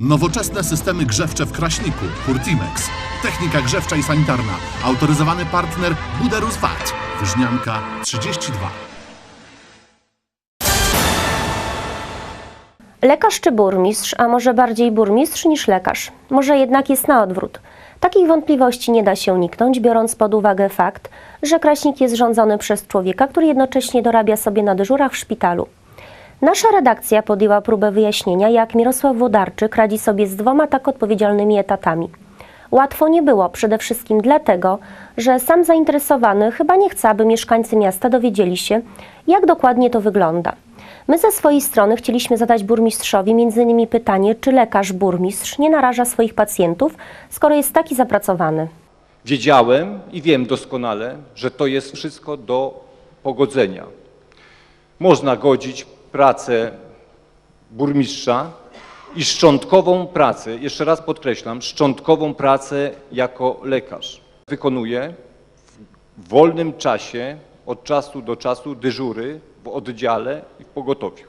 Nowoczesne systemy grzewcze w Kraśniku, Hurtimex. Technika grzewcza i sanitarna. Autoryzowany partner Buderus VAT. Wyżnianka 32. Lekarz czy burmistrz, a może bardziej burmistrz niż lekarz? Może jednak jest na odwrót. Takich wątpliwości nie da się uniknąć, biorąc pod uwagę fakt, że Kraśnik jest rządzony przez człowieka, który jednocześnie dorabia sobie na dyżurach w szpitalu. Nasza redakcja podjęła próbę wyjaśnienia, jak Mirosław Wodarczyk radzi sobie z dwoma tak odpowiedzialnymi etatami. Łatwo nie było, przede wszystkim dlatego, że sam zainteresowany chyba nie chce, aby mieszkańcy miasta dowiedzieli się, jak dokładnie to wygląda. My ze swojej strony chcieliśmy zadać burmistrzowi m.in. pytanie, czy lekarz burmistrz nie naraża swoich pacjentów, skoro jest taki zapracowany. Wiedziałem i wiem doskonale, że to jest wszystko do pogodzenia. Można godzić pracę burmistrza i szczątkową pracę, jeszcze raz podkreślam, szczątkową pracę jako lekarz. Wykonuję w wolnym czasie, od czasu do czasu dyżury w oddziale i w pogotowiu.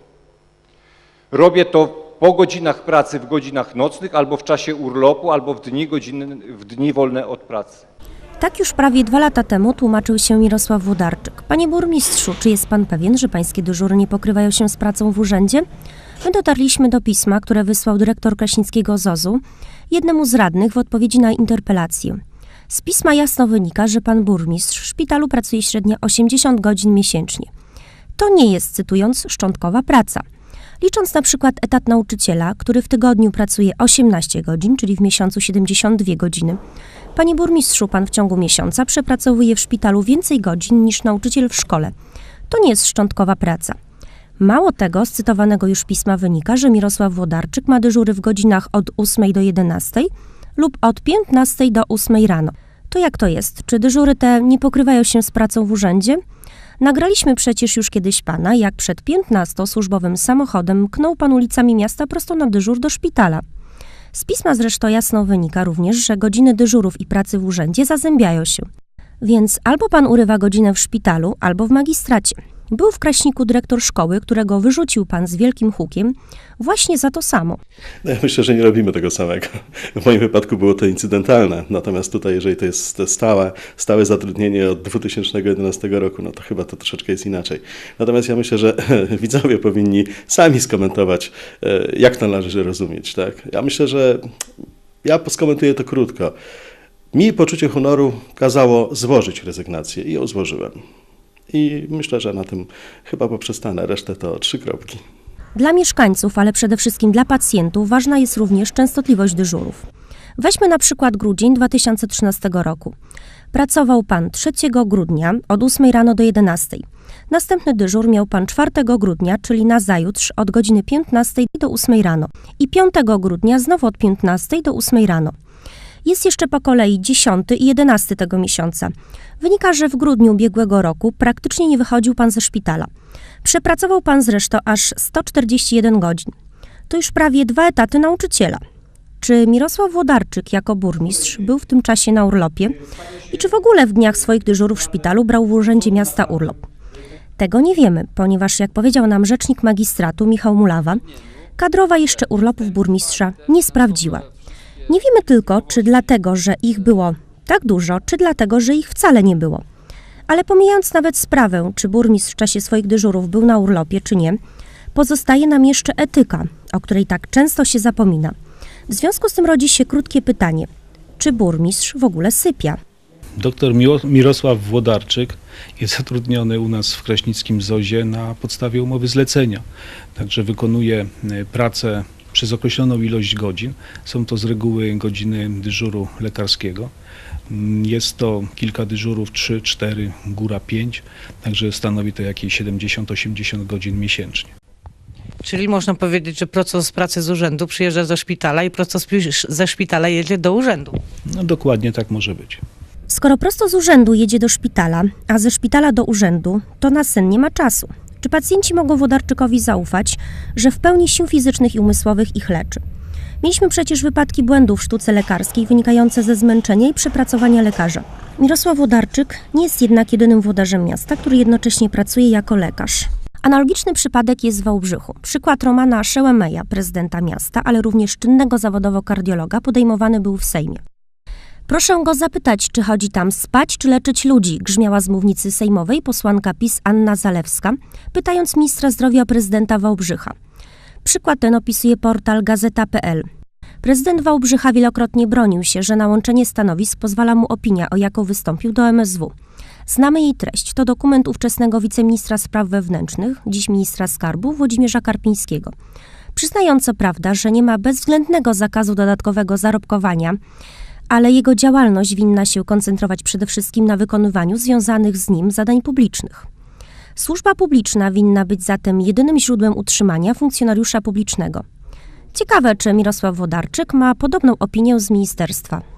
Robię to po godzinach pracy, w godzinach nocnych, albo w czasie urlopu, albo w dni, godziny, w dni wolne od pracy. Tak już prawie dwa lata temu tłumaczył się Mirosław Wodarczyk. Panie burmistrzu, czy jest pan pewien, że pańskie dyżury nie pokrywają się z pracą w urzędzie? My dotarliśmy do pisma, które wysłał dyrektor Kraśnickiego ZOZ-u jednemu z radnych w odpowiedzi na interpelację. Z pisma jasno wynika, że pan burmistrz w szpitalu pracuje średnio 80 godzin miesięcznie. To nie jest, cytując, szczątkowa praca. Licząc na przykład etat nauczyciela, który w tygodniu pracuje 18 godzin, czyli w miesiącu 72 godziny, Panie burmistrzu, pan w ciągu miesiąca przepracowuje w szpitalu więcej godzin niż nauczyciel w szkole. To nie jest szczątkowa praca. Mało tego, z cytowanego już pisma wynika, że Mirosław Wodarczyk ma dyżury w godzinach od 8 do 11 lub od 15 do 8 rano. To jak to jest? Czy dyżury te nie pokrywają się z pracą w urzędzie? Nagraliśmy przecież już kiedyś pana, jak przed 15 służbowym samochodem knął pan ulicami miasta prosto na dyżur do szpitala. Z pisma zresztą jasno wynika również, że godziny dyżurów i pracy w urzędzie zazębiają się. Więc albo pan urywa godzinę w szpitalu, albo w magistracie. Był w Kraśniku dyrektor szkoły, którego wyrzucił pan z wielkim hukiem właśnie za to samo. No ja myślę, że nie robimy tego samego. W moim wypadku było to incydentalne, natomiast tutaj, jeżeli to jest stałe, stałe zatrudnienie od 2011 roku, no to chyba to troszeczkę jest inaczej. Natomiast ja myślę, że widzowie powinni sami skomentować, e, jak to należy rozumieć. Tak? Ja myślę, że ja skomentuję to krótko. Mi poczucie honoru kazało złożyć rezygnację i ją złożyłem. I myślę, że na tym chyba poprzestanę. Resztę to trzy kropki. Dla mieszkańców, ale przede wszystkim dla pacjentów ważna jest również częstotliwość dyżurów. Weźmy na przykład grudzień 2013 roku. Pracował pan 3 grudnia od 8 rano do 11. Następny dyżur miał pan 4 grudnia, czyli na zajutrz od godziny 15 do 8 rano. I 5 grudnia znowu od 15 do 8 rano. Jest jeszcze po kolei 10 i 11 tego miesiąca. Wynika, że w grudniu ubiegłego roku praktycznie nie wychodził pan ze szpitala. Przepracował pan zresztą aż 141 godzin. To już prawie dwa etaty nauczyciela. Czy Mirosław Wodarczyk jako burmistrz był w tym czasie na urlopie i czy w ogóle w dniach swoich dyżurów w szpitalu brał w urzędzie miasta urlop? Tego nie wiemy, ponieważ jak powiedział nam rzecznik magistratu Michał Mulawa, kadrowa jeszcze urlopów burmistrza nie sprawdziła. Nie wiemy tylko, czy dlatego, że ich było tak dużo, czy dlatego, że ich wcale nie było. Ale pomijając nawet sprawę, czy burmistrz w czasie swoich dyżurów był na urlopie, czy nie, pozostaje nam jeszcze etyka, o której tak często się zapomina. W związku z tym rodzi się krótkie pytanie: czy burmistrz w ogóle sypia? Doktor Mirosław Włodarczyk jest zatrudniony u nas w Kraśnickim ZOzie na podstawie umowy zlecenia. Także wykonuje e, pracę przez określoną ilość godzin. Są to z reguły godziny dyżuru lekarskiego. Mm, Jest to kilka dyżurów, 3, 4, góra 5, także stanowi to jakieś 70-80 godzin miesięcznie. Czyli można powiedzieć, że proces pracy z urzędu przyjeżdża do szpitala i proces ze szpitala jedzie do urzędu. No dokładnie tak może być. Skoro prosto z urzędu jedzie do szpitala, a ze szpitala do urzędu, to na sen nie ma czasu. Czy pacjenci mogą Wodarczykowi zaufać, że w pełni sił fizycznych i umysłowych ich leczy? Mieliśmy przecież wypadki błędów w sztuce lekarskiej wynikające ze zmęczenia i przepracowania lekarza. Mirosław Wodarczyk nie jest jednak jedynym włodarzem miasta, który jednocześnie pracuje jako lekarz. Analogiczny przypadek jest w Wałbrzychu. Przykład Romana Szełemeja, prezydenta miasta, ale również czynnego zawodowo kardiologa, podejmowany był w Sejmie. Proszę go zapytać, czy chodzi tam spać, czy leczyć ludzi, grzmiała z mównicy sejmowej posłanka PiS Anna Zalewska, pytając ministra zdrowia prezydenta Wałbrzycha. Przykład ten opisuje portal gazeta.pl. Prezydent Wałbrzycha wielokrotnie bronił się, że na łączenie stanowisk pozwala mu opinia, o jaką wystąpił do MSW. Znamy jej treść. To dokument ówczesnego wiceministra spraw wewnętrznych, dziś ministra skarbu Włodzimierza Karpińskiego. Przyznając co prawda, że nie ma bezwzględnego zakazu dodatkowego zarobkowania, ale jego działalność winna się koncentrować przede wszystkim na wykonywaniu związanych z nim zadań publicznych. Służba publiczna winna być zatem jedynym źródłem utrzymania funkcjonariusza publicznego. Ciekawe, czy Mirosław Wodarczyk ma podobną opinię z ministerstwa.